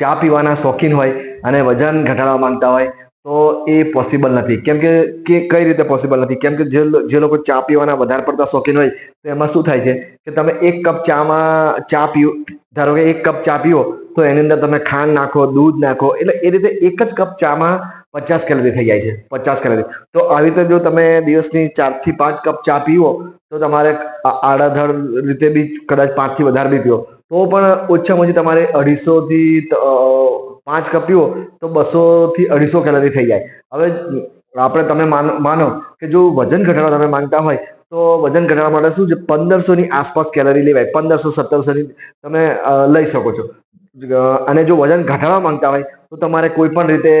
ચા પીવાના શોખીન હોય અને વજન ઘટાડવા માંગતા હોય, તો એ પોસિબલ નથી. કેમ કે કઈ રીતે પોસિબલ નથી? કેમ કે જે જે લોકો ચા પીવાના વધારે પડતા શોખીન હોય, તો એમાં શું થાય છે કે તમે એક કપ ચામાં ચા પીવો ધારો કે એક કપ ચા પીવો તો એની અંદર તમે ખાંડ નાખો, દૂધ નાખો, એટલે એ રીતે એક જ કપ ચામાં પચાસ કેલરી થઈ જાય છે, પચાસ કેલરી તો આવી રીતે જો તમે દિવસની ચારથી પાંચ કપ ચા પીવો, તો તમારે આડાધડ રીતે બી કદાચ પાંચથી વધારે બી પીવો. તો પણ ઓછામાં ઓછી તમારે અઢીસો થી પાંચ કપ પીવો, તો બસો થી અઢીસો કેલરી થઈ જાય. હવે આપણે તમે માનો કે જો વજન ઘટાડવા તમે માંગતા હોય, તો વજન ઘટાડવા માટે શું છે પંદરસો ની આસપાસ કેલરી લેવાય. પંદરસો સત્તરસો ની તમે લઈ શકો છો. અને જો વજન ઘટાડવા માંગતા હોય તો તમારે કોઈ પણ રીતે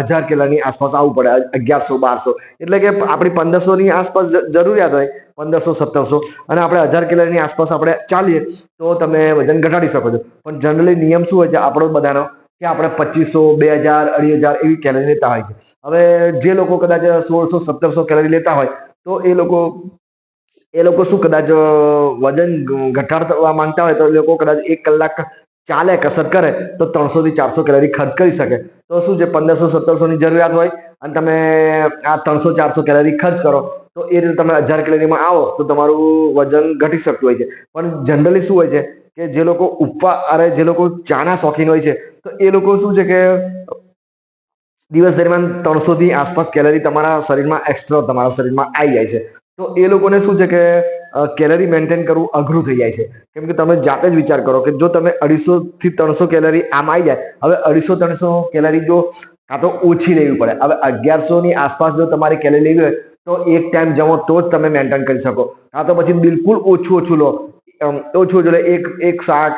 હજાર કિલોની આસપાસ આવવું પડે, અગિયારસો, બારસો. એટલે કે આપણી પંદરસો ની આસપાસ જરૂરિયાત હોય, પંદરસો, સત્તરસો. અને આપણે હજાર કિલોની આસપાસ આપણે ચાલીએ, તો તમે વજન ઘટાડી શકો છો. પણ જનરલી નિયમ શું હોય છે, આપણો બધાનો, કે આપણે પચીસો, બે હજાર, અઢી હજાર એવી કેલરી લેતા હોય છે. હવે જે લોકો કદાચ સોળસો, સત્તરસો કેલરી લેતા હોય, તો એ લોકો એ લોકો શું કદાચ વજન ઘટાડવા માંગતા હોય, તો એ લોકો કદાચ એક કલાક ચાલે, કસરત કરે, તો ત્રણસો થી ચારસો કેલરી ખર્ચ કરી શકે. તો શું છે, પંદરસો સત્તરસો ની જરૂરિયાત હોય અને તમે આ ત્રણસો, ચારસો કેલરી ખર્ચ કરો, તો એ રીતે તમે હજાર કેલરીમાં આવો, તો તમારું વજન ઘટી શકતું હોય છે. પણ જનરલી શું હોય છે કે જે લોકો ઉપવા અરે જે લોકો ચાના શોખીન હોય છે, તો એ લોકો શું છે કે દિવસ દરમિયાન ત્રણસો થી આસપાસ કેલરી તમારા શરીરમાં એક્સ્ટ્રા તમારા શરીરમાં આવી જાય છે. તો એ લોકોને શું છે કે કેલરી મેન્ટેન કરવું અઘરું થઈ જાય છે. કેમ કે તમે જાતે જ વિચાર કરો કે જો તમે અઢીસો થી ત્રણસો કેલરી આમ આવી જાય, હવે અઢીસો ત્રણસો કેલરી જો કાં તો ઓછી લેવી પડે. હવે અગિયારસો ની આસપાસ જો તમારે કેલરી લેવી હોય, તો એક ટાઈમ જમો તો જ તમે મેન્ટેન કરી શકો. કાં તો પછી બિલકુલ ઓછું ઓછું લો. ઓછું ઓછું લે. એક એક શાક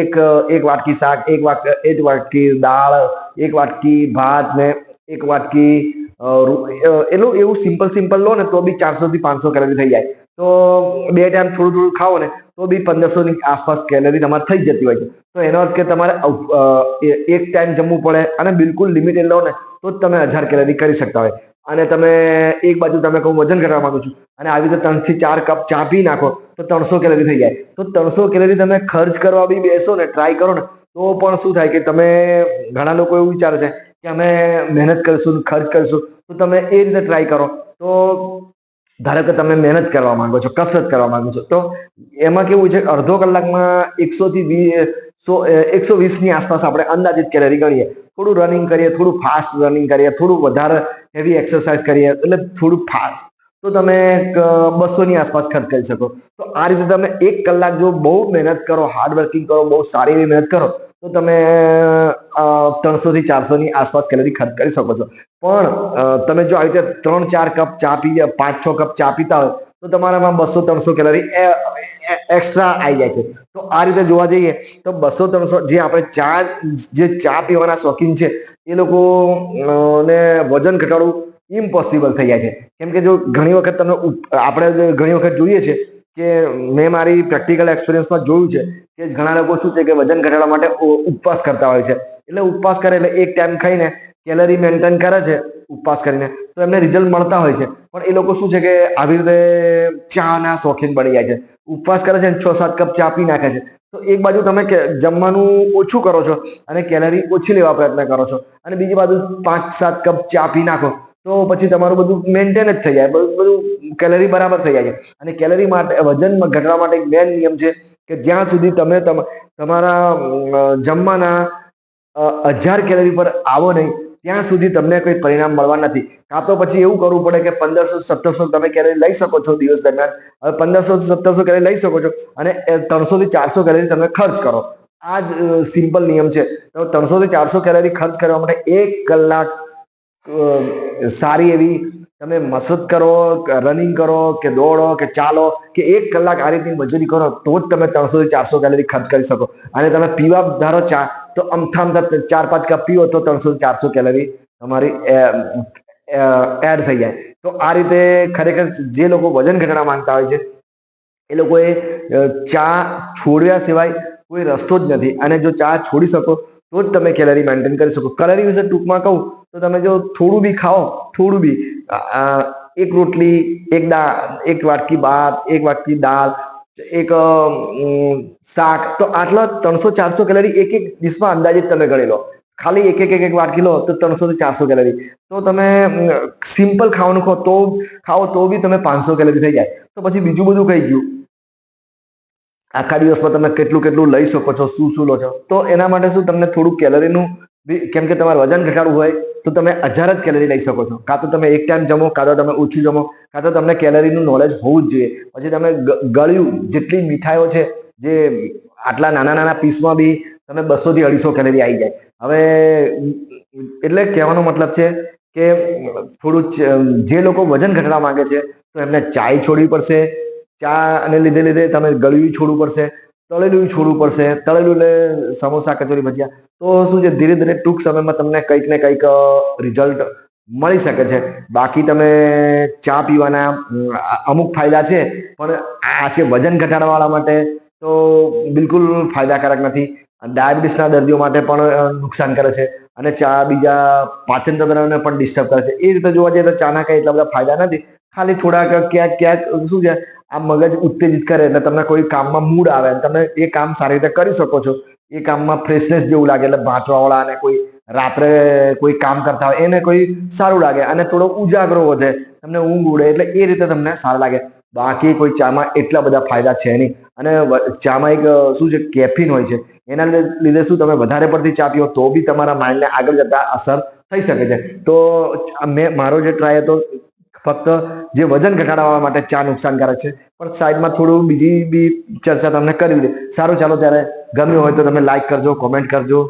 એક એક વાટકી શાક, એક વાટ, એક વાટકી દાળ, એક વાટકી ભાત ને એક વાટકી એટલું એવું સિમ્પલ સિમ્પલ લો ને તો બી ચારસો થી પાંચસો કેલરી થઈ જાય. તો બે ટાઈમ થોડું થોડું ખાઓ ને તો બી પંદરસો ની આસપાસ કેલરી તમારે થઈ જતી હોય છે. તો એનો અર્થ કે તમારે એક ટાઈમ જમવું પડે અને બિલકુલ લિમિટેડ લો ને તો જ તમે હજાર કેલરી કરી શકતા હોય. અને તમે એક બાજુ તમે કહું વજન ઘટાડવા માંગુ છું અને આવી રીતે ત્રણથી ચાર કપ ચા પી નાખો તો ત્રણસો કેલરી થઈ જાય. તો ત્રણસો કેલરી તમે ખર્ચ કરવા બી બેસો ને ટ્રાય કરો ને તો પણ શું થાય કે તમે ઘણા લોકો એવું વિચારે છે કે અમે મહેનત કરીશું, ખર્ચ કરીશું, તો તમે એ રીતે ટ્રાય કરો. તો ધારો કે તમે મહેનત કરવા માંગો છો, કસરત કરવા માંગો છો, તો એમાં કેવું છે અડધો કલાકમાં એકસો થી વી- સો એકસો વીસની આસપાસ આપણે અંદાજિત કેલરી ગણીએ. થોડું રનિંગ કરીએ, થોડું ફાસ્ટ રનિંગ કરીએ, થોડું વધારે હેવી એક્સરસાઇઝ કરીએ, એટલે થોડું ફાસ્ટ તો તમે બસો ની આસપાસ ખર્ચ કરી શકો. તો આ રીતે તમે એક કલાક જો બહુ મહેનત કરો હાર્ડ વર્કિંગ કરો, બહુ સારી એવી મહેનત કરો, તો તમે ત્રણસો થી ચારસો ની આસપાસ કેલરી ખર્ચ કરી શકો છો. પણ તમે જો આવી રીતે ત્રણ ચાર કપ ચા પી પાંચ છ કપ ચા પીતા હોય, તો તમારામાં બસો ત્રણસો કેલરી એક્સ્ટ્રા આવી જાય છે. તો આ રીતે જોવા જઈએ, તો બસો ત્રણસો જે આપણે ચા, જે ચા પીવાના શોખીન છે, એ લોકો ને વજન ઘટાડવું ઇમ્પોસિબલ થઈ જાય છે. કેમ કે જો ઘણી વખત તમે આપણે ઘણી વખત જોઈએ છે કે મેં મારી પ્રેક્ટિકલ એક્સપિરિયન્સમાં જોયું છે કે ઘણા લોકો શું છે કે વજન ઘટાડવા માટે ઉપવાસ કરતા હોય છે. એટલે ઉપવાસ કરે એટલે એક ટાઈમ ખાઈને કેલરી મેન્ટેન કરે છે, ઉપવાસ કરીને. તો એમને રિઝલ્ટ મળતા હોય છે. પણ એ લોકો શું છે કે આવી રીતે ચા ના શોખીન બની જાય છે. ઉપવાસ કરે છે છ સાત કપ ચા પી નાખે છે. તો એક બાજુ તમે જમવાનું ઓછું કરો છો અને કેલરી ઓછી લેવા પ્રયત્ન કરો છો અને બીજી બાજુ પાંચ સાત કપ ચા પી નાખો, તો પછી તમારું બધું મેન્ટેન જ થઈ જાય. બધું કેલરી બરાબર થઈ જાય છે. અને કેલરી માટે, વજન ઘટાડવા માટે એક મેન નિયમ છે કે જ્યાં સુધી તમે તમ- તમારા જમવાના હજાર કેલરી પર આવો નહીં, ત્યાં સુધી તમને કોઈ પરિણામ મળવા નથી. કાં તો પછી એવું કરવું પડે કે પંદરસો સત્તરસો તમે કેલરી લઈ શકો છો દિવસ દરમિયાન. હવે પંદરસો સત્તરસો કેલરી લઈ શકો છો અને ત્રણસો થી ચારસો કેલરી તમે ખર્ચ કરો. આ જ સિમ્પલ નિયમ છે. તો ત્રણસો થી ચારસો કેલરી ખર્ચ કરવા માટે એક કલાક સારી એવી તમે મસરત કરો રનિંગ કરો, કે દોડો, કે ચાલો, કે એક કલાક આ રીતની મજૂરી કરો, તો જ તમે ત્રણસો થી ચારસો કેલરી ખર્ચ કરી શકો. અને તમે પીવા ધારો ચા, તો અમથા અમથા ચાર પાંચ કપ પીવો, તો ત્રણસો થી ચારસો કેલરી તમારી એડ થઈ જાય. તો આ રીતે ખરેખર જે લોકો વજન ઘટાડવા માંગતા હોય છે, એ લોકોએ ચા છોડ્યા સિવાય કોઈ રસ્તો જ નથી. અને જો ચા છોડી શકો, તો જ તમે કેલરી મેન્ટેન કરી શકો. કેલરી વિશે ટૂંકમાં કહું તો તમે જો થોડું બી ખાઓ, થોડું બી એક રોટલી, એક દાળ, એક વાટકી ભાત, એક વાટકી દાળ, એક શાક, તો આટલા ત્રણસો ચારસો કેલરી એક એક ડીશમાં અંદાજિત તમે ગણી લો. ખાલી એક એક એક એક વાટકી લો તો ત્રણસો થી ચારસો કેલરી. તો તમે સિમ્પલ ખાવાનું ખો તો, ખાઓ તો બી તમે પાંચસો કેલરી થઈ જાય. તો પછી બીજું બધું કઈ ગયું? આખા દિવસમાં તમે કેટલું કેટલું લઈ શકો છો, શું શું લો છો? તો એના માટે શું તમને થોડું કેલરીનું કેમ કે તમારે વજન ઘટાડવું હોય તો તમે હજાર જ કેલરી લઈ શકો છો. કાં તો તમે એક ટાઈમ જમો, કાં તો તમે ઓછું જમો, કાં તો તમને કેલરીનું નોલેજ હોવું જ જોઈએ. પછી તમે ગળ્યું જેટલી મીઠાઈઓ છે, જે આટલા નાના નાના પીસમાં બી તમે બસો થી અઢીસો કેલરી આવી જાય. હવે, એટલે કહેવાનો મતલબ છે કે થોડું જે લોકો વજન ઘટાડવા માંગે છે, તો એમને ચાય છોડવી પડશે. ચા અને લીધે લીધે તમે ગળ્યું છોડવું પડશે. તળેલું છોડવું પડશે તળેલું એટલે સમોસા કચોરી ભજીયા. તો શું છે, ધીરે ધીરે ટૂંક સમયમાં તમને કંઈક ને કંઈક રિઝલ્ટ મળી શકે છે. બાકી તમે ચા પીવાના અમુક ફાયદા છે, પણ આ છે વજન ઘટાડવાવાળા માટે તો બિલકુલ ફાયદાકારક નથી. ડાયાબિટીસના દર્દીઓ માટે પણ નુકસાન કરે છે. અને ચા બીજા પાચન તંત્રને પણ ડિસ્ટર્બ કરે છે. એ રીતે જોવા જઈએ તો ચાના કંઈ એટલા બધા ફાયદા નથી. ખાલી થોડાક ક્યાંક ક્યાંક શું છે, આ મગજ ઉત્તેજિત કરે એટલે તમને કોઈ કામમાં મૂડ આવે તમે એ કામ સારી રીતે કરી શકો છો. એ કામમાં ફ્રેશનેસ જેવું લાગે એટલે વાંચવાવાળા અને કોઈ રાત્રે કોઈ કામ કરતા હોય એને કોઈ સારું લાગે અને થોડો ઉજાગરો વધે, તમને ઊંઘ ઉડે એટલે એ રીતે તમને સારું લાગે. બાકી કોઈ ચામાં એટલા બધા ફાયદા છે નહીં. અને ચામાં એક શું છે કેફીન હોય છે. એના લીધે શું તમે વધારે પડતી ચા પીઓ તો બી તમારા માઇન્ડને આગળ જતા અસર થઈ શકે છે. તો મેં, મારો જે ટ્રાય હતો ફક્ત જે વજન ઘટાડવા માટે ચા નુકસાનકારક છે. પણ સાઈડમાં થોડું બીજી બી ચર્ચા તમને કરી દે સારું, ચાલો ત્યારે ગમ્યું હોય તો તમે લાઈક કરજો કોમેન્ટ કરજો.